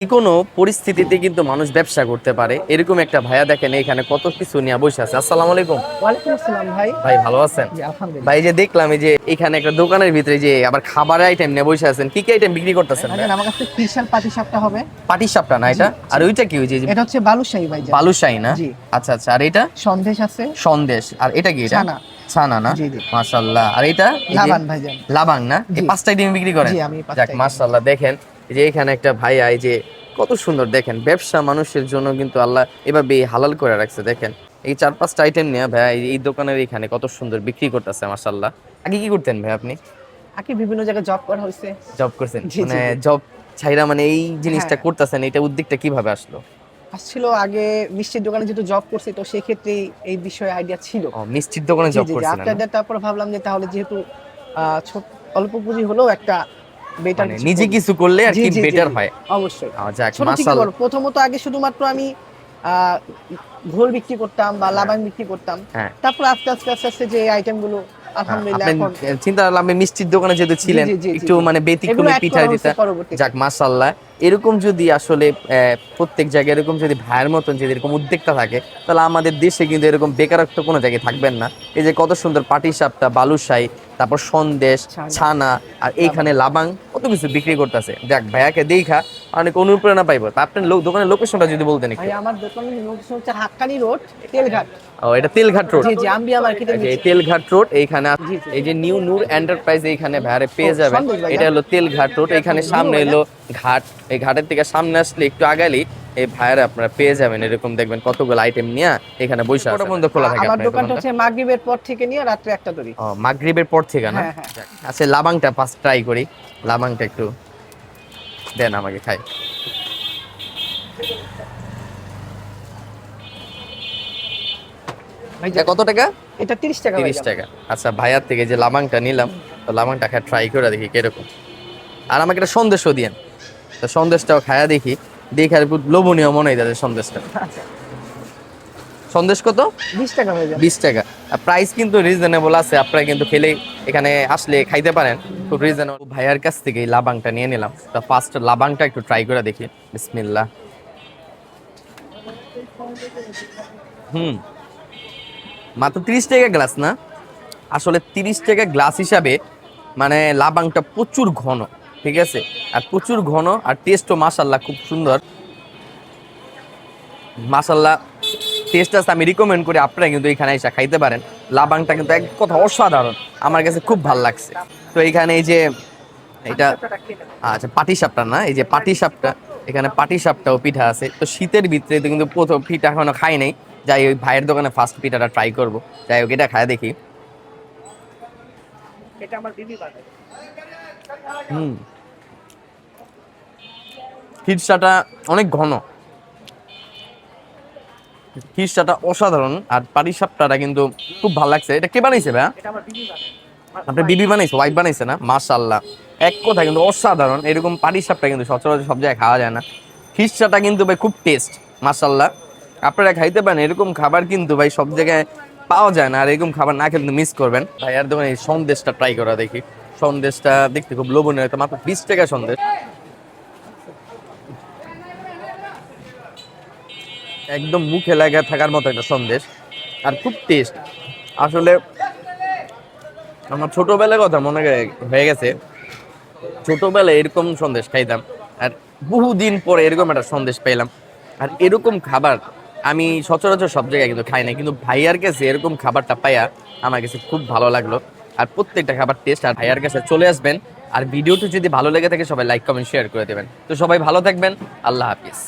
কোনো পরিস্থিতিতে কিন্তু মানুষ ব্যবসা করতে পারে। এরকম একটা ভাইয়া দেখেন এখানে কত কিছু নিয়ে বসে আছে। আসসালামু আলাইকুম। ওয়ালাইকুম আসসালাম ভাই। ভাই ভালো আছেন? ভাই যে দেখলাম এই যে এখানে একটা দোকানের ভিতরে যে আবার খাবারের আইটেম নিয়ে বসে আছেন কি কি আইটেম বিক্রি করতেছেন আমার কাছে স্পেশাল পাটি সাপটা হবে। পাটি সাপটা না এটা? আর ওইটা কি ওই যে এটা হচ্ছে বালুশাহী ভাইজান বালুশাহী না? আচ্ছা আচ্ছা। আর এটা? সন্দেশ আছে। সন্দেশ। আর এটা কি এটা? ছানা। না। মাশাআল্লাহ। আর এটা? এই যে লাবান ভাইজান না? এই। পাঁচটা আইটেম বিক্রি করেন? যাক। মাশাআল্লাহ। দেখেন যে এখানে একটা ভাই এই যে কত সুন্দর দেখেন ব্যবসা মানুষের জন্য কিন্তু আল্লাহ এভাবে হালাল করে রাখছে দেখেন। এই চার পাঁচটা আইটেম নিয়ে ভাই এই- দোকানের এখানে কত সুন্দর বিক্রি করতেছে মাশাআল্লাহ। আগে কি করতেন ভাই আপনি? আগে বিভিন্ন জায়গায় জব করা হয়েছে জব করছেন? মানে জব ছাইরা মানে এই জিনিসটা হ্যাঁ। করতেছেন এটা উদ্যোগটা কীভাবে আসলো? আসছিল আগে মিষ্টির দোকানে যেহেতু জব করছি তো সেই ক্ষেত্রে এই বিষয়ে আইডিয়া ছিল। মিষ্টির দোকানে জব করছেন আফটার দ্যাট তারপর ভাবলাম যে তাহলে যেহেতু আহ, ছোট অল্প পুঁজি হলেও একটা নিজে কিছু করলে আর কি বেটার হয়। অবশ্যই। আচ্ছা প্রথমত আগে শুধুমাত্র আমি আহ, ঘোল বিক্রি করতাম বা লাবান বিক্রি করতাম। হ্যাঁ। তারপর আস্তে আস্তে আস্তে আস্তে যে আইটেমগুলো আলহামদুলিল্লাহ চিন্তা করলাম আপনি মিষ্টির দোকানে যেহেতু ছিলেন একটু মানে ব্যতিক্রমী পিঠা দিতে যাক মাশাল্লাহ এরকম যদি আসলে প্রত্যেক জায়গায় এরকম যদি ভাইয়ের মতন যদি এরকম উদ্যোগটা থাকে তাহলে আমাদের দেশে কিন্তু এরকম বেকারত্ব কোনো জায়গায় থাকবেন না। এই যে কত সুন্দর পাটি সাপটা বালুশাই তারপর সন্দেশ ছানা। আর এইখানে লাবাং কত কিছু বিক্রি করতেছে। দেখ ভাইয়াকে দেখা অনেক অনুপ্রেরণা পাইবো। তা আপনার লোক দোকানের লোকেশনটা যদি বলতেন আমার দোকানের লোকেশন হচ্ছে হাক্কানি রোড তেলঘাট। ও এটা তেলঘাট রোড জি আম্বিয়া মার্কেটের এই নিচে। তেলঘাট রোড এইখানে। এই যে নিউ নূর এন্টারপ্রাইজ এইখানে ভাইয়ারে পেয়ে যাবেন এটা হলো তেলঘাট রোড এখানে সামনে। হলো ঘাট এই ঘাটের থেকে সামনে আসলে একটু আগালেই এই ভাইয়ারে আপনারা পেয়ে যাবেন এরকম দেখবেন কতগুলো আইটেম নিয়ে এখানে বসে আছে পর্যন্ত খোলা থাকে আমার দোকানটা? হচ্ছে মাগরিবের পর থেকে নিয়ে রাত্রে একটা ধরি ও মাগরিবের পর থেকে না হ্যাঁ, হ্যাঁ। আচ্ছা লাবাংটা পাস ট্রাই করি লাবাংটা একটু দেন আমাকে খাই এটা কত টাকা? এটা 30 টাকা তিরিশ ভাইজান। টাকা। আচ্ছা ভাইয়ার থেকে যে লাবাংটা নিলাম তো লাবাংটা খায় ট্রাই করে দেখি কীরকম। আর আমাকে একটা সন্দেশও দিয়েন। তো সন্দেশটাও খায়া দেখি। দেখে আর খুব লোভনীয় মনে হয় তাদের সন্দেশটা। আচ্ছা, সন্দেশ কত? 20 টাকা হয়ে যাবে বিশ টাকা। আর প্রাইস কিন্তু রিজনেবল আছে। আপনারা কিন্তু খেলে এখানে আসলে খাইতে পারেন। খুব রিজনেবল ভাইয়ার কাছ থেকে এই লাবাংটা নিয়ে নিলাম। তো ফার্স্ট লাবাংটা একটু ট্রাই করে দেখি। বিসমিল্লাহ। হুম। মাত্র তিরিশ টাকা গ্লাস না। আসলে তিরিশ টাকা গ্লাস হিসাবে মানে লাবাংটা প্রচুর ঘন, ঠিক আছে? আর প্রচুর ঘন আর টেস্টও মাসাল্লাহ খুব সুন্দর। মাসাল্লাহ টেস্ট আছে, আমি রিকমেন্ড করি, আপনারা কিন্তু এখানে এসে খাইতে পারেন। লাবাংটা কিন্তু এক কথা অসাধারণ, আমার কাছে খুব ভালো লাগছে। তো এখানে এই যে এটা আচ্ছা পাটি সাপটা না? এই যে পাটি সাপটা, এখানে পাটি সাপটাও পিঠা আছে। তো শীতের ভিতরে তো কিন্তু প্রথম পিঠা এখনও খাই নাই। যাই ওই ভাইয়ের দোকানে ফার্স্ট পিঠাটা ট্রাই করব। যাই হোক এটা খায় দেখি। এটা আমার বিবি বানায়। হুম। খিরসাটা অনেক ঘন। খিরসাটা অসাধারণ আর পাটি সাপটাটা কিন্তু খুব ভালো লাগছে। এটা কে বানাইছে এটা বিবি বানাইছে ওয়াইফ বানাইছে না? মাশাল্লাহ এক কথা কিন্তু অসাধারণ। এরকম পাটি সাপটা কিন্তু সচরাচর সব জায়গায় খাওয়া যায় না। খিরসাটা কিন্তু ভাই খুব টেস্ট মাশাল্লাহ আপনারা খাইতে পারেন, এরকম খাবার কিন্তু ভাই সব জায়গায় পাওয়া যায় না, আর এরকম খাবার না খেলে মিস করবেন। ভাই, আর দোকানে এই সন্দেশটা ট্রাই করা দেখি। সন্দেশটা দেখতে খুব লোভনীয় একটা মাত্র বিশ টাকা সন্দেশ। একদম মুখে লাগা থাকার মতো একটা সন্দেশ, আর খুব টেস্ট আসলে আমার ছোটবেলার কথা মনে হয়ে গেছে। ছোটবেলায় এরকম সন্দেশ খাইতাম, আর বহুদিন পরে এরকম একটা সন্দেশ পেলাম আর এরকম খাবার আমি সচরাচর সব জায়গায় কিন্তু খাই না, কিন্তু ভাইয়ার কাছে এরকম খাবারটা পাইয়া আমার কাছে খুব ভালো লাগল। আর প্রত্যেকটা খাবার টেস্ট আর ভাইয়ার কাছে চলে আসবেন, আর ভিডিওটি যদি ভালো লেগে থাকে সবাই লাইক কমেন্ট শেয়ার করে দেবেন। তো সবাই ভালো থাকবেন, আল্লাহ হাফিজ।